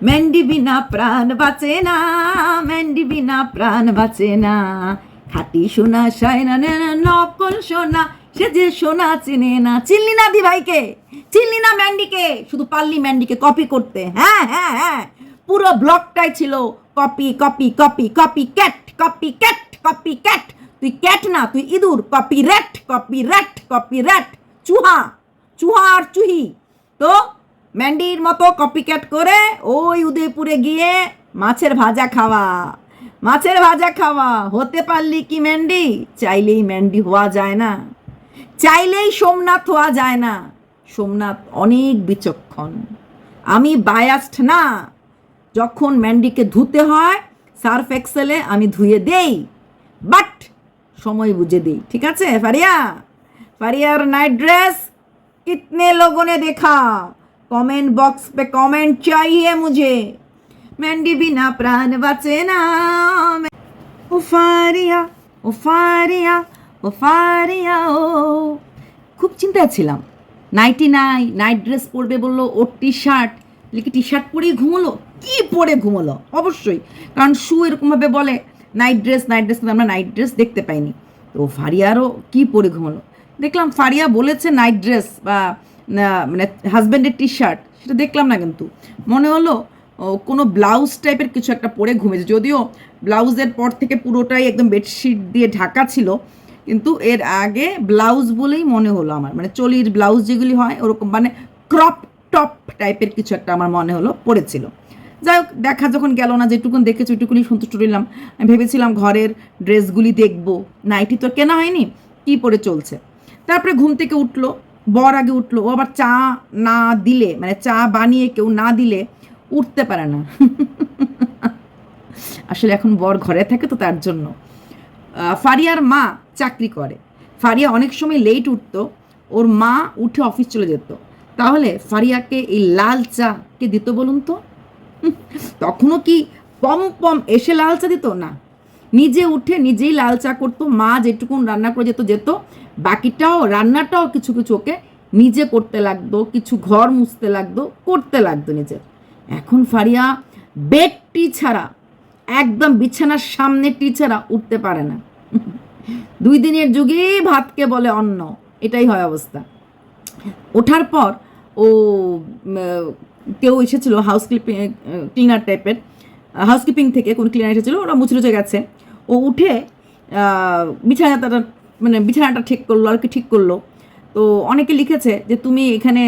Mendy বিনা প্রাণ বাঁচে না মেন্ডি বিনা প্রাণ বাঁচে না খাটি সোনা সায়না নকল সোনা সে যে সোনা চিনে না চিনলি না দি ভাইকে চিনলি না ম্যান্ডিকে শুধু পারলি ম্যান্ডিকে কপি করতে হ্যাঁ হ্যাঁ হ্যাঁ পুরো ব্লকটাই ছিল copy copy copy copy cat copy cat copy cat তুই ক্যাট না তুই ইঁদুর copy rat copy rat copy rat চুহা চুহা আর চুহি তো ম্যান্ডির মতো কপিক্যাট করে ওই উদয়পুরে গিয়ে মাছের ভাজা খাওয়া। মাছের ভাজা খাওয়া। হতে পারলি কি ম্যান্ডি? চাইলেই ম্যান্ডি হওয়া যায় না। চাইলেই সোমনাথ হওয়া যায় না। সোমনাথ অনেক বিচক্ষণ। আমি বায়াস্ট না। যখন ম্যান্ডিকে ধুতে হয় সার্ফ এক্সেলে আমি ধুয়ে দেই। বাট সময় বুঝে দেই। ঠিক আছে, ফারিয়া? ফারিয়ার নাইট ড্রেস কিতনে লোগোনে দেখা? कमेंट बॉक्स पे कमेंट चाहिए मुझे मेंढी बिना प्राण बचे ना ओ फारिया ও ফারিয়া ও ফারিয়া ও খুব চিন্তায় ছিলাম নাইটি নাই নাইট ড্রেস পরবে বললো ওর টি শার্ট লিখে টি শার্ট পরেই ঘুমোলো কি পরে ঘুমোলো অবশ্যই কারণ শু এরকমভাবে বলে নাইট ড্রেস নাইট ড্রেস কিন্তু আমরা নাইট ড্রেস দেখতে পাইনি তো ফারিয়ারও কি পরে ঘুমোলো দেখলাম ফারিয়া বলেছে নাইট ড্রেস বা না, মানে হাজব্যান্ডের টি শার্ট সেটা দেখলাম না কিন্তু। মনে হলো কোনো ব্লাউজ টাইপের কিছু একটা পরে ঘুমেছে। যদিও ব্লাউজের পর থেকে পুরোটাই একদম বেডশিট দিয়ে ঢাকা ছিল, কিন্তু এর আগে ব্লাউজ বলেই মনে হলো আমার। মানে চলির ব্লাউজ যেগুলি হয়, ওরকম মানে ক্রপ টপ টাইপের কিছু একটা আমার মনে হলো পড়েছিল। যাই হোক, দেখা যখন গেল না, যেটুকুন দেখেছি ওইটুকুনি সন্তুষ্ট রইলাম। আমি ভেবেছিলাম ঘরের ড্রেসগুলি দেখব। নাইটি তো কেনা হয়নি, কি পরে চলছে? তারপরে ঘুম থেকে উঠল বর আগে উঠল, ও আবার চা না দিলে মানে চা বানিয়ে কেউ না দিলে উঠতে পারে না। আসলে এখন বর ঘরে থাকে তো তার জন্য। ফারিয়ার মা চাকরি করে। ফারিয়া অনেক সময় লেট উঠতো, ওর মা উঠে অফিস চলে যেত। তাহলে ফারিয়াকে এই লাল চা কে দিত বলুন তো? তখনও কি পম পম এসে লাল চা দিত? না। নিজে উঠে নিজেই লাল চা করতো, মা যেটুকুন রান্না করে যেত যেত বাকিটাও, রান্নাটাও কিছু কিছু ওকে নিজে করতে লাগতো, কিছু ঘর মুছতে লাগতো, করতে লাগতো নিজে এখন ফারিয়া বেড টি ছাড়া, একদম বিছানার সামনে টি ছাড়া উঠতে পারে না। দুই দিনের যুগে ভাতকে বলে অন্ন, এটাই হয় অবস্থা। ওঠার পর ও কেউ এসেছিল হাউস ক্লিপিং ক্লিনার টাইপের হাউসকিপিং থেকে কোন ক্লিনার এসেছিল, ওরা মুছে গেছে। ও উঠে বিছানাটা মানে বিছানাটা ঠিক করল, আর কি ঠিক করল। তো অনেকে লিখেছে যে, তুমি এখানে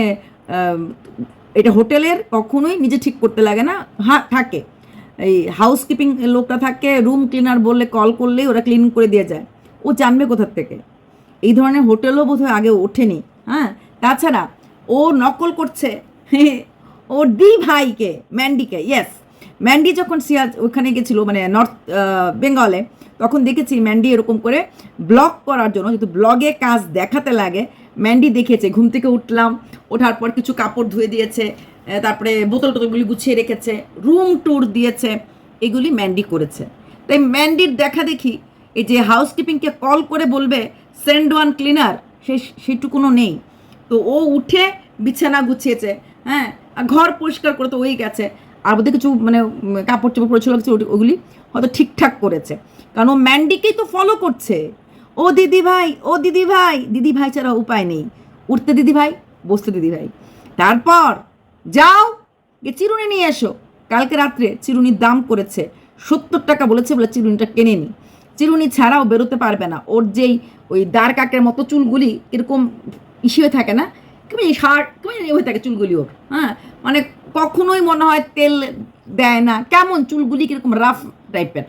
এটা হোটেলের, কখনোই নিজে ঠিক করতে লাগে না। হ্যাঁ থাকে। এই হাউসকিপিং লোকটা থাকে রুম ক্লিনার বললে কল করলেই ওরা ক্লিন করে দিয়ে যায়। ও জানবে কোথার থেকে। এই ধরনের হোটেলও বোধহয় আগে ওঠেনি। হ্যাঁ তাছাড়া ও নকল করছে। ও দি ভাইকে ম্যান্ডিকে ইয়েস ম্যান্ডি যখন সিয়াজ ওখানে গেছিল মানে নর্থ বেঙ্গলে তখন দেখেছি ম্যান্ডি এরকম করে ব্লগ করার জন্য, যেহেতু ব্লগে কাজ দেখাতে লাগে ম্যান্ডি দেখেছে ঘুম থেকে উঠলাম, ওঠার পর কিছু কাপড় ধুয়ে দিয়েছে তারপরে বোতল টোতলগুলি গুছিয়ে রেখেছে রুম ট্যুর দিয়েছে, এগুলি ম্যান্ডি করেছে। তাই ম্যান্ডির দেখা দেখি, এই যে হাউসকিপিংকে কল করে বলবে সেন্ড ওয়ান ক্লিনার সে সেটুকুনো নেই। তো ও উঠে বিছানা গুছিয়েছে হ্যাঁ আর ঘর পরিষ্কার করে তো ওই গেছে। আর ওদের কিছু মানে কাপড় চোপড় পড়েছিল কিছু ওগুলি হয়তো ঠিকঠাক করেছে। কারণ ও ম্যান্ডিকেই তো ফলো করছে। ও দিদি ভাই, ও দিদি ভাই দিদি ভাই ছাড়া উপায় নেই। উঠতে দিদি ভাই, বসতে দিদি ভাই। তারপর যাও, গিয়ে চিরুনি নিয়ে এসো। কালকে রাত্রে চিরুনির দাম করেছে সত্তর টাকা বলেছে বলে চিরুনিটা কেনে নি। চিরুনি ছাড়াও বেরোতে পারবে না। ওর যেই ওই দাঁড় কাকের মতো চুলগুলি এরকম ইসি হয়ে থাকে না কেমন শার্ট কেমন হয়ে থাকে চুলগুলি ওর হ্যাঁ? মানে কখনোই মনে হয় তেল দেয় না। কেমন চুলগুলি কীরকম রাফ টাইপের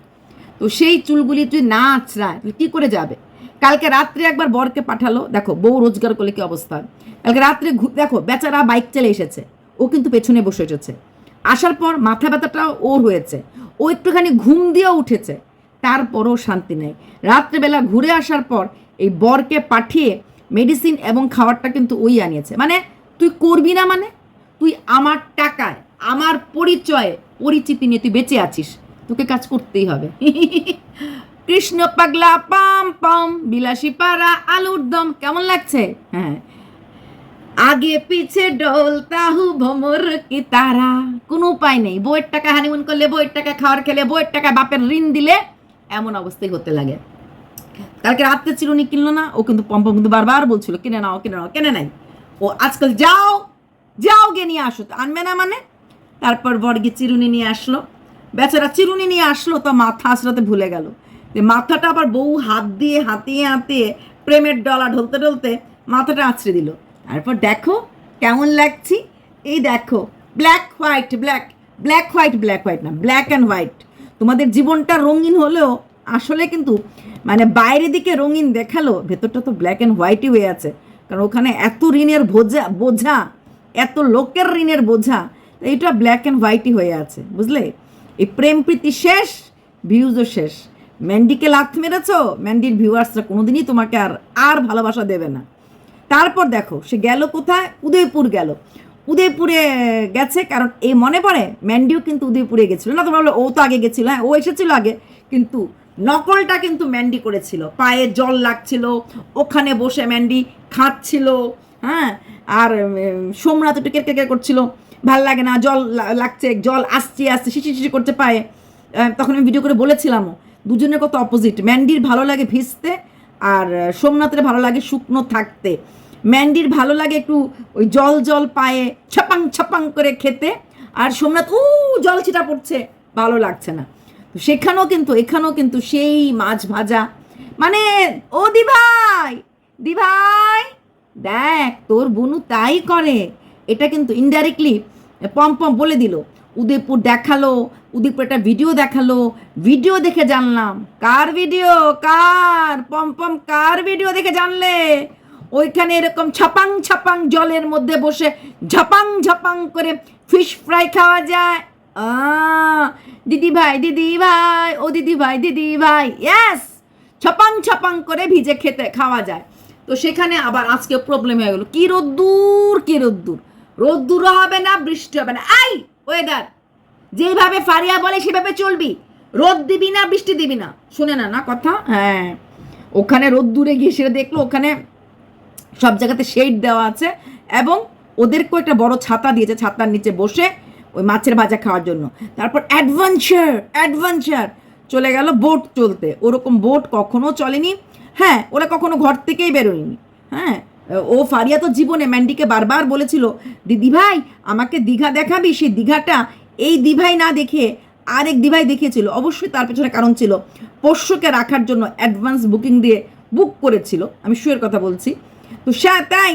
তো সেই চুলগুলি তুই না আছড়ায় তুই কী করে যাবে? কালকে রাত্রে একবার বরকে পাঠালো। দেখো, বউ রোজগার করলে কি অবস্থা। কালকে রাত্রে দেখো, বেচারা বাইক চালে এসেছে। ও কিন্তু পেছনে বসে এসেছে। আসার পর মাথা ব্যথাটাও ওর হয়েছে। ও একটুখানি ঘুম দিয়েও উঠেছে। তারপরও শান্তি নেই। রাত্রেবেলা ঘুরে আসার পর এই বরকে পাঠিয়ে মেডিসিন এবং খাবারটা কিন্তু ওই আনিয়েছে। মানে তুই করবি না মানে? তুই আমার টাকায়, আমার পরিচয়ে পরিচিতি নিয়ে তুই বেঁচে আছিস। তোকে কাজ করতেই হবে। কৃষ্ণ পাগলা, পাম পাম বিলাসী পাড়া আলুর দম, কেমন লাগছে? হ্যাঁ। আগে পিছে ডোলতা হু ভমর কি তারা? কোনো উপায় নেই। বইয়ের টাকা হানিমুন করলে বইয়ের টাকা, খাওয়ার খেলে বইয়ের টাকা, বাপের ঋণ দিলে এমন অবস্থাই হতে লাগে। কালকে রাত্রে চিরুনি কিনলো না, ও কিন্তু পম্পম কিন্তু বারবার বলছিল, কিনে নাও কিনে নাও, কেনে নাই। ও আজকাল, যাও যাও গে নিয়ে আসো আনবে না মানে? তারপর বর্গে চিরুনি নিয়ে আসলো। বেচারা চিরুনি নিয়ে আসলো তো মাথা আসরাতে ভুলে গেল। যে মাথাটা আবার বউ হাত দিয়ে, হাতিয়ে হাতিয়ে, প্রেমের ডলা ঢলতে ঢলতে মাথাটা আছড়ে দিল। তারপর দেখো কেমন লাগছি। এই দেখো black white black black white black white না ব্ল্যাক অ্যান্ড হোয়াইট তোমাদের জীবনটা রঙিন হলেও আসলে কিন্তু মানে বাইরের দিকে রঙিন দেখাল, ভেতরটা তো ব্ল্যাক অ্যান্ড হোয়াইটই হয়ে আছে। কারণ ওখানে এত ঋণের বোঝা বোঝা এত লোকের ঋণের বোঝা। এটা ব্ল্যাক অ্যান্ড হোয়াইটই হয়ে আছে, বুঝলে? এই প্রেম প্রীতি শেষ ভিউজও শেষ। ম্যান্ডিকে লাথ মেরেছো? ম্যান্ডির ভিউয়ার্সরা কোনোদিনই তোমাকে আর আর ভালোবাসা দেবে না। তারপর দেখো, সে গেল কোথায়? উদয়পুর গেল। উদয়পুরে গেছে, কারণ এই মনে পড়ে ম্যান্ডিও কিন্তু উদয়পুরে গেছিল। না, তোমরা বলো, ও তো আগে গেছিল। হ্যাঁ ও এসেছিল আগে, কিন্তু নকলটা কিন্তু ম্যান্ডি করেছিল। পায়ে জল লাগছিল, ওখানে বসে ম্যান্ডি খাচ্ছিল হ্যাঁ? আর উম, সোমনাথ একটু কের করছিল। ভালো লাগে না জল লাগছে জল আসছে আসছে শিশি শিশি করছে পায়ে। তখন আমি ভিডিও করে বলেছিলামও দুজনের কত অপোজিট ম্যান্ডির ভালো লাগে ভিজতে আর সোমনাথের ভালো লাগে শুকনো থাকতে। ম্যান্ডির ভালো লাগে একটু ওই জল জল পায়ে ছাপাং ছাপাং করে খেতে আর সোমনাথ উ জল ছিটা পড়ছে ভালো লাগছে না। তো সেখানেও কিন্তু এখানেও কিন্তু সেই মাছ ভাজা। মানে ও দিভাই দিভাই! দেখ, তোর বুনু তাই করে। এটা কিন্তু ইনডাইরেক্টলি পম পম বলে দিল। উদয়পুর দেখাল, উদয়পুর একটা ভিডিও দেখাল। ভিডিও দেখে জানলাম। কার ভিডিও কার? পম পম কার ভিডিও দেখে জানলে? ওইখানে এরকম ছাপাং ছাপাং জলের মধ্যে বসে ঝাপাং ঝাপাং করে ফিশ ফ্রাই খাওয়া যায়। দিদি ভাই দিদি ভাই, ও দিদি ভাই দিদি ভাই। ইয়াস ছাপাং ছাপাং করে ভিজে খেতে, খাওয়া যায়। তো সেখানে আবার আজকে প্রবলেম হয়ে গেলো। কি রোদ্দুর কি রোদ্দুর? রোদ্দুরও হবে না, বৃষ্টি হবে না। আই ওয়েদার যেইভাবে ফারিয়া বলে সেভাবে চলবি। রোদ দিবি না, বৃষ্টি দিবি না। শুনে না না কথা? হ্যাঁ। ওখানে রোদ্দুরে গিয়ে সেটা দেখল, ওখানে সব জায়গাতে শেড দেওয়া আছে এবং ওদেরকেও একটা বড় ছাতা দিয়েছে, ছাতার নিচে বসে ওই মাছের ভাজা খাওয়ার জন্য। তারপর অ্যাডভেঞ্চার অ্যাডভেঞ্চার চলে গেল বোট চলতে। ওরকম বোট কখনো চলেনি। হ্যাঁ ওরা কখনো ঘর থেকেই বেরোয়নি। হ্যাঁ ও ফারিয়া তো জীবনে ম্যান্ডিকে বারবার বলেছিল, দিদি ভাই, আমাকে দীঘা দেখাবি? সেই দীঘাটা এই দিভাই না দেখে আরেক দিভাই দেখিয়েছিল। অবশ্যই তার পেছনে কারণ ছিল পোষ্যকে রাখার জন্য অ্যাডভান্স বুকিং দিয়ে বুক করেছিল। আমি শুয়ের কথা বলছি। তো সে তাই,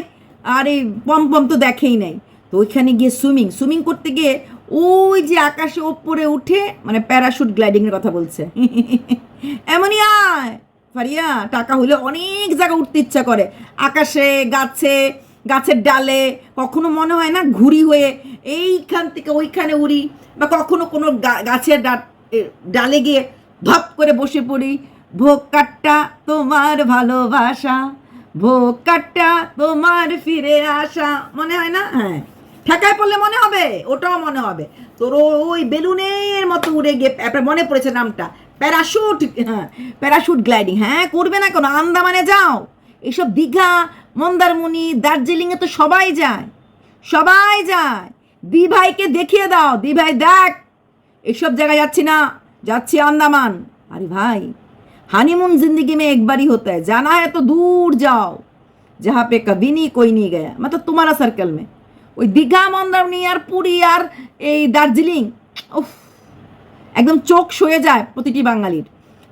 আর এই পম পম তো দেখেই নাই। তো ওইখানে গিয়ে সুইমিং সুইমিং করতে গিয়ে ওই যে আকাশে ওপরে উঠে মানে প্যারাশুট গ্লাইডিংয়ের কথা বলছে। এমনই আয়, ফারিয়া, টাকা হলে অনেক জায়গা উঠতে ইচ্ছা করে। আকাশে, গাছে, গাছের ডালে, কখনো মনে হয় না ঘুরি হয়ে এইখান থেকে ওইখানে উড়ি বা কখনো কোনো গাছের ডালে গিয়ে ধপ করে বসে পড়ি। ভোকাট্টা তোমার ভালোবাসা ভোকাট্টা তোমার ফিরে আসা। মনে হয় না? হ্যাঁ। ঠেকায় পড়লে মনে হবে? ওটাও মনে হবে। তোর ওই বেলুনের মতো উড়ে গিয়ে মনে পড়েছে নামটা। প্যারাশুট হ্যাঁ প্যারাশুট গ্লাইডিং হ্যাঁ করবে না কেন? আন্দামানে যাও। এইসব দীঘা, মন্দারমণি, দার্জিলিংয়ে তো সবাই যায়। সবাই যায়। দি ভাইকে দেখিয়ে দাও। দি ভাই দেখ। এইসব জায়গায় যাচ্ছি না। যাচ্ছি আন্দামান। আরে ভাই, হানিমুন জিন্দগি মে একবারই হতে হয়। জানা है দূর যাও। যাহা जहाँ पे कभी नहीं कोई মানে তোমার সার্কেল মেয়ে ওই দীঘা, মন্দারমণি আর পুরী আর এই দার্জিলিং, উফ, একদম চোখ সয়ে যায় প্রতিটি বাঙালির।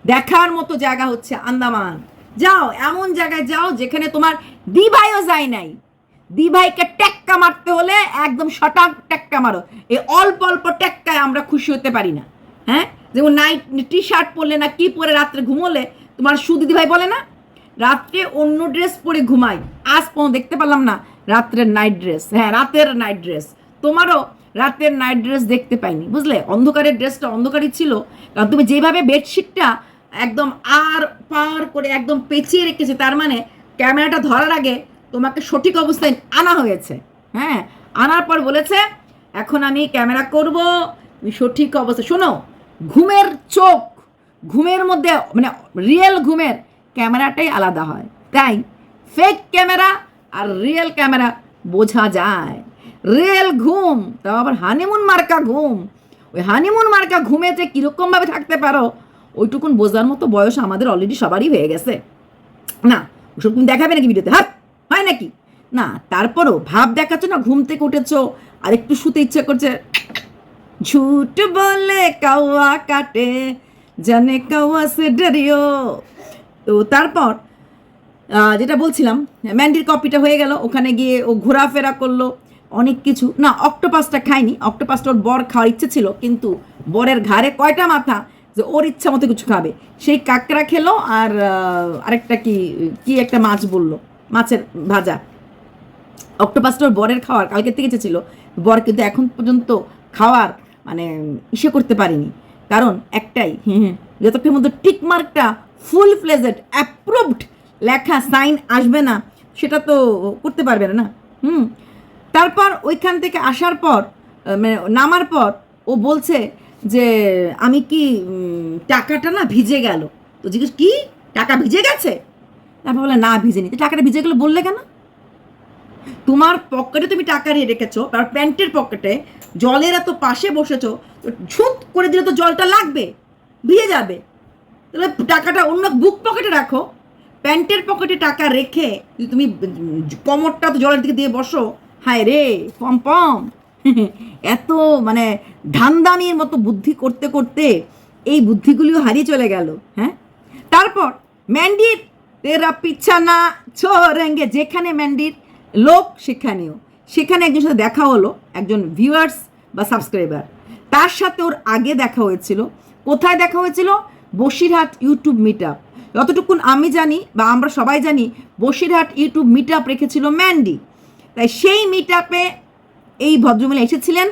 দেখার মতো জায়গা হচ্ছে আন্দামান। যাও, এমন জায়গায় যাও যেখানে তোমার দিভাইও যায় নাই। দিভাইকে টেক্কা মারতে হলে একদম শটাক টেক্কা মারো। এই অল্প অল্প টেক্কায় আমরা খুশি হতে পারি না। হ্যাঁ? যেমন নাইট টি শার্ট পরলে না কি পরে রাত্রে ঘুমোলে? তোমার সুদিদি ভাই বলে না, রাত্রে অন্য ড্রেস পরে ঘুমাই। আজ পর্যন্ত দেখতে পারলাম না রাত্রের নাইট ড্রেস হ্যাঁ রাতের নাইট ড্রেস তোমারও রাতের নাইট ড্রেস দেখতে পাইনি, বুঝলে? অন্ধকারের ড্রেসটা অন্ধকারই ছিল। কারণ তুমি যেভাবে বেডশিটটা একদম আর পার করে একদম পেঁচিয়ে রেখেছে, তার মানে ক্যামেরাটা ধরার আগে তোমাকে সঠিক অবস্থায় আনা হয়েছে। হ্যাঁ আনার পর বলেছে, এখন আমি ক্যামেরা করব, তুমি সঠিক অবস্থা শোনো, ঘুমের চোখ, ঘুমের মধ্যে মানে রিয়েল ঘুমের ক্যামেরাটাই আলাদা হয়। তাই ফেক ক্যামেরা আর রিয়েল ক্যামেরা বোঝা যায়। রিয়েল ঘুম, তাও আবার হানিমুন মার্কা ঘুম। ওই হানিমুন মার্কা ঘুমে যে কীরকমভাবে থাকতে পারো, ওইটুকুন বোঝার মতো বয়স আমাদের অলরেডি সবারই হয়ে গেছে। না, ওসব তুমি দেখাবে নাকি ভিডিওতে? হাত হয় নাকি? না, তারপরও ভাব দেখাচ্ছ না, ঘুম থেকে উঠেছো, আর একটু শুতে ইচ্ছে করছে। ঝুট বলে কাওয়া কাটে, জানে কাওয়া সে ডরিও। তো তারপর যেটা বলছিলাম ম্যান্ডির কপিটা হয়ে গেল, ওখানে গিয়ে ও ঘোরাফেরা করল, অনেক কিছু। না অক্টোপাসটা খায়নি অক্টোপাসটা ওর বর খাওয়ার ইচ্ছে ছিল, কিন্তু বরের ঘাড়ে কয়টা মাথা যে ওর ইচ্ছা মতো কিছু খাবে। সেই কাঁকড়া খেলো আর আরেকটা কি কি একটা মাছ বলল, মাছের ভাজা। অক্টোপাসটা ওর বরের খাওয়ার কালকে থেকে ইচ্ছে ছিল। বর কিন্তু এখন পর্যন্ত খাওয়ার মানে ইসে করতে পারিনি। কারণ একটাই, হুম হুম যতক্ষণ মধ্যে টিক মার্কটা ফুল ফ্লেজেড অ্যাপ্রুভড লেখা সাইন আসবে না, সেটা তো করতে পারবে না হুম। তারপর ওইখান থেকে আসার পর মানে নামার পর, ও বলছে যে, আমি কি টাকাটা না ভিজে গেল? তো জিজ্ঞেস, কি? টাকা ভিজে গেছে? তারপর বলে, না, ভিজেনি। টাকাটা ভিজে গেলো বললে কেন? তোমার পকেটে তুমি টাকা নিয়ে রেখেছো আর প্যান্টের পকেটে জলের এত পাশে বসেছো, তো ঝুঁত করে দিলে তো জলটা লাগবে, ভিজে যাবে। তাহলে টাকাটা অন্য বুক পকেটে রাখো প্যান্টের পকেটে টাকা রেখে তুমি কোমরটা তো জলের দিকে দিয়ে বসো, হায় রে, পম পম। এত মানে ধান্দানির মতো বুদ্ধি করতে করতে এই বুদ্ধিগুলিও হারিয়ে চলে গেল হ্যাঁ? তারপর ম্যান্ডির তেরা পিছা না ছোড়েঙ্গে, যেখানে ম্যান্ডির লোক সেখানেও। সেখানে একজন সাথে দেখা হলো, একজন ভিউয়ার্স বা সাবস্ক্রাইবার তার সাথে ওর আগে দেখা হয়েছিল। কোথায় দেখা হয়েছিল? বসিরহাট ইউটিউব মিট আপ যতটুকুন আমি জানি বা আমরা সবাই জানি, বসিরহাট ইউটিউব মিট আপ রেখেছিল ম্যান্ডি তাই সেই মিট আপে এই ভদ্রমহিলা এসেছিলেন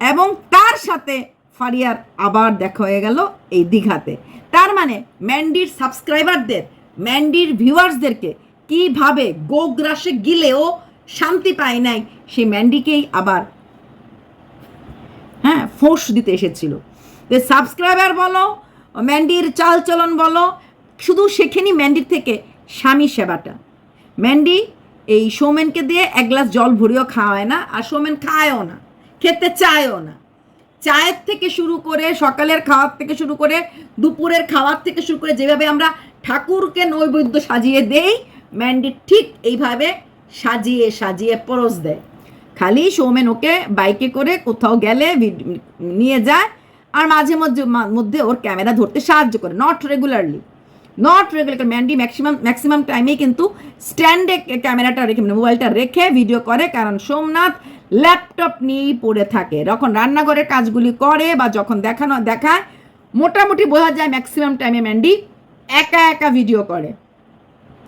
এবং তার সাথে ফারিয়ার আবার দেখা হয়ে গেল এই দীঘাতে। তার মানে ম্যান্ডির সাবস্ক্রাইবারদের ম্যান্ডির ভিউয়ার্সদেরকে কীভাবে গোগ্রাসে গিলেও শান্তি পায় নাই, সেই ম্যান্ডিকেই আবার হ্যাঁ ফোর্স দিতে এসেছিল। সাবস্ক্রাইবার বলো ম্যান্ডির চালচলন বলো শুধু সেখানেই ম্যান্ডির থেকে স্বামী সেবাটা। ম্যান্ডি এই সৌমেনকে দিয়ে এক গ্লাস জল ভরিয়েও খাওয়ায় না, আর সৌমেন খায়ও না, খেতে চায়ও না। চায়ের থেকে শুরু করে সকালের খাওয়ার থেকে শুরু করে দুপুরের খাওয়ার থেকে শুরু করে যেভাবে আমরা ঠাকুরকে নৈবেদ্য সাজিয়ে দেই, ম্যান্ডি ঠিক এইভাবে সাজিয়ে সাজিয়ে পরশ দেয়। খালি সৌমেন ওকে বাইকে করে কোথাও গেলে নিয়ে যায়, আর মাঝে মধ্যে মধ্যে ওর ক্যামেরা ধরতে সাহায্য করে not regularly not regular Mandy maximum maximum টাইমেই কিন্তু স্ট্যান্ডে ক্যামেরাটা রেখে মানে মোবাইলটা রেখে ভিডিও করে, কারণ সোমনাথ ল্যাপটপ নিয়েই পড়ে থাকে। যখন রান্নাঘরের কাজগুলি করে বা যখন দেখানো, দেখায়, মোটামুটি বোঝা যায় ম্যাক্সিমাম টাইমে ম্যান্ডি একা একা ভিডিও করে।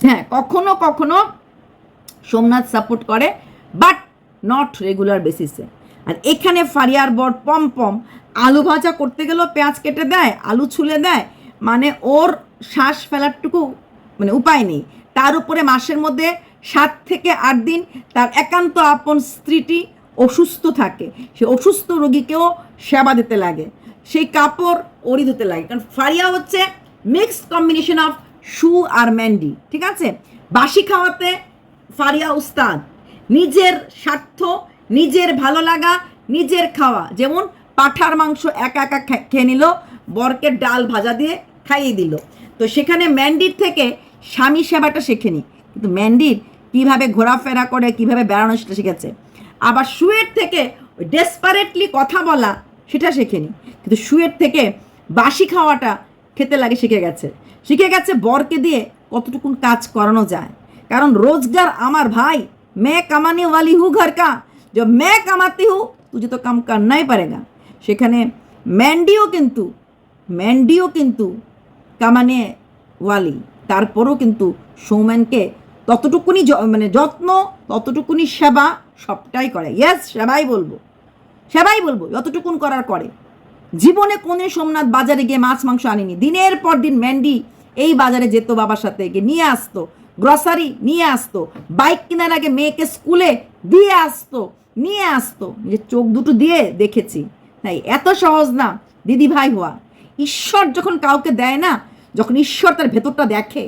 হ্যাঁ কখনো কখনো সোমনাথ সাপোর্ট করে বাট নট রেগুলার বেসিসে আর এখানে ফারিয়ার বর পম পম আলু ভাজা করতে গেলেও পেঁয়াজ কেটে দেয়, আলু ছুলে দেয় মানে ওর শ্বাস ফেলারটুকু মানে উপায় নেই। তার উপরে মাসের মধ্যে সাত থেকে আট দিন তার একান্ত আপন স্ত্রীটি অসুস্থ থাকে। সে অসুস্থ রোগীকেও সেবা দিতে লাগে। সেই কাপড় ওড়ি ধুতে লাগে। কারণ ফারিয়া হচ্ছে মিক্সড কম্বিনেশন অফ শু আর ম্যান্ডি ঠিক আছে? বাসি খাওয়াতে ফারিয়া উস্তাদ। নিজের স্বার্থ, নিজের ভালো লাগা, নিজের খাওয়া। যেমন পাঠার মাংস একা একা খেয়ে নিল, বরকে ডাল ভাজা দিয়ে খাইয়ে দিল। তো সেখানে ম্যান্ডির থেকে স্বামী সেবাটা শেখেনি কিন্তু ম্যান্ডির কীভাবে ঘোরাফেরা করে কিভাবে বেড়ানো সেটা শিখেছে আবার শুয়ের থেকে ডেসপারেটলি কথা বলা সেটা শেখেনি কিন্তু শুয়ের থেকে বাসি খাওয়াটা খেতে লাগে শিখে গেছে শিখে গেছে বরকে দিয়ে কতটুকুন কাজ করানো যায় কারণ রোজগার আমার ভাই मैं कमाने वाली हूँ घर का जो मैं कमाती हूँ तुझे तो काम करना ही पड़ेगा সেখানে ম্যান্ডিও কিন্তু ম্যান্ডিও কিন্তু কামানে ওয়ালি। তারপরও কিন্তু সৌম্যানকে ততটুকুনি মানে যত্ন, ততটুকুনি সেবা সবটাই করে। ইয়েস সেবাই বলব। সেবাই বলব, যতটুকুন করার করে। জীবনে কোনে সোমনাথ বাজারে গিয়ে মাছ, মাংস আনিনি? দিনের পর দিন ম্যান্ডি এই বাজারে যেত, বাবার সাথে গিয়ে নিয়ে আসতো। গ্রসারি নিয়ে আসতো। বাইক কেনার আগে মেয়েকে স্কুলে দিয়ে আসতো, নিয়ে আসতো। যে চোখ দুটো দিয়ে দেখেছি। তাই এত সহজ না দিদি ভাই হওয়া। ঈশ্বর যখন কাউকে দেয় না, যখন ঈশ্বর তার ভেতরটা দেখে,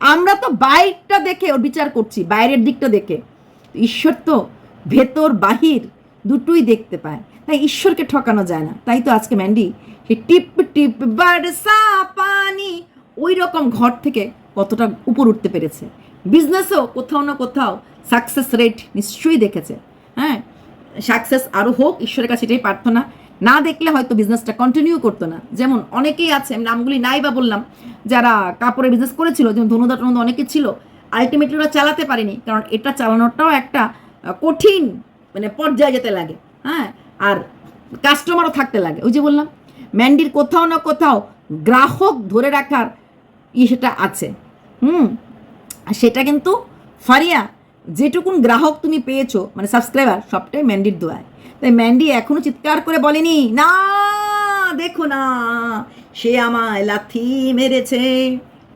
আমরা তো বাইরটা দেখে ওর বিচার করছি, বাইরের দিকটা দেখে। ঈশ্বর তো ভেতর, বাহির দুটোই দেখতে পায়। তাই ঈশ্বরকে ঠকানো যায় না। তাই তো আজকে ম্যান্ডি টিপ টিপ বারসা পানি ওই রকম ঘর থেকে কতটা উপর উঠতে পেরেছে। বিজনেসও কোথাও না কোথাও সাকসেস রেট নিশ্চয়ই দেখেছে। হ্যাঁ সাকসেস আরও হোক, ঈশ্বরের কাছে এটাই প্রার্থনা। না দেখলে হয়তো বিজনেসটা কন্টিনিউ করতো না। যেমন অনেকেই আছে, আমি নামগুলি নাই বা বললাম, যারা কাপড়ের বিজনেস করেছিল, যেমন ধনুদা টনুদা অনেকে ছিল আলটিমেটলি ওরা চালাতে পারেনি, কারণ এটা চালানোটাও একটা কঠিন মানে পর্যায়ে যেতে লাগে হ্যাঁ? আর কাস্টমারও থাকতে লাগে। ওই যে বললাম ম্যান্ডির কোথাও না কোথাও গ্রাহক ধরে রাখার ই সেটা আছে। হুম? সেটা কিন্তু ফারিয়া, যেটুকুন গ্রাহক তুমি পেয়েছ মানে সাবস্ক্রাইবার সবটাই ম্যান্ডির দোয়ায়। তাই ম্যান্ডি এখনও চিৎকার করে বলেনি, না, দেখো না, সে আমায় লাথি মেরেছে।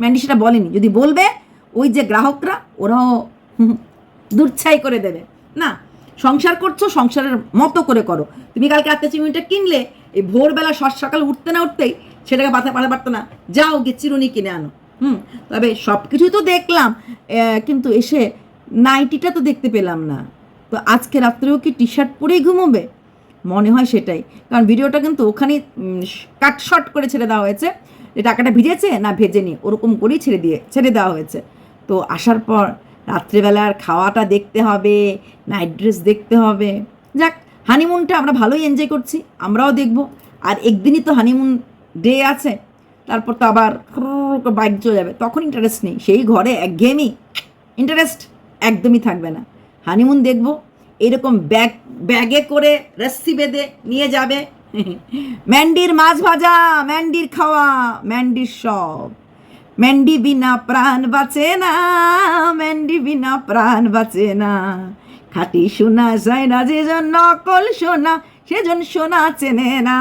ম্যান্ডি সেটা বলেনি, যদি বলবে, ওই যে গ্রাহকরা, ওরাও দুর্ছাই করে দেবে। না, সংসার করছ, সংসারের মতো করে করো। তুমি কালকে রাত্রে চিমনিটা কিনলে, এই ভোরবেলা সকাল উঠতে না উঠতেই সেটাকে পাতা পাতা পারতো না, যাও গিয়ে চিরুনি কিনে আনো। হুম, তবে সব কিছুই তো দেখলাম কিন্তু এসে নাইটিটা তো দেখতে পেলাম না। তো আজকে রাত্রেও কি টি শার্ট পরেই ঘুমোবে? মনে হয় সেটাই। কারণ ভিডিওটা কিন্তু ওখানেই কাট শর্ট করে ছেড়ে দেওয়া হয়েছে। যে টাকাটা ভিজেছে না ভেজেনি ওরকম করেই ছেড়ে দিয়ে, ছেড়ে দেওয়া হয়েছে। তো আসার পর রাত্রেবেলার খাওয়াটা দেখতে হবে নাইট ড্রেস দেখতে হবে। যাক হানিমুনটা আমরা ভালোই এনজয় করছি, আমরাও দেখব। আর একদিনই তো হানিমুন ডে আছে, তারপর তো আবার বাইক চলে যাবে। তখন ইন্টারেস্ট নেই। সেই ঘরে একঘেয়েমি ইন্টারেস্ট একদমই থাকবে না। হানিমুন দেখব। এরকম ব্যাগ, ব্যাগে করে রস্সি বেঁধে নিয়ে যাবে। ম্যান্ডির মাছ ভাজা, ম্যান্ডির খাওয়া, ম্যান্ডির সব। ম্যান্ডি বিনা প্রাণ বাঁচে না, ম্যান্ডি বিনা প্রাণ বাঁচে না। খাটি সোনা যায় না যে নকল সোনা সেজন সোনা চেনে না।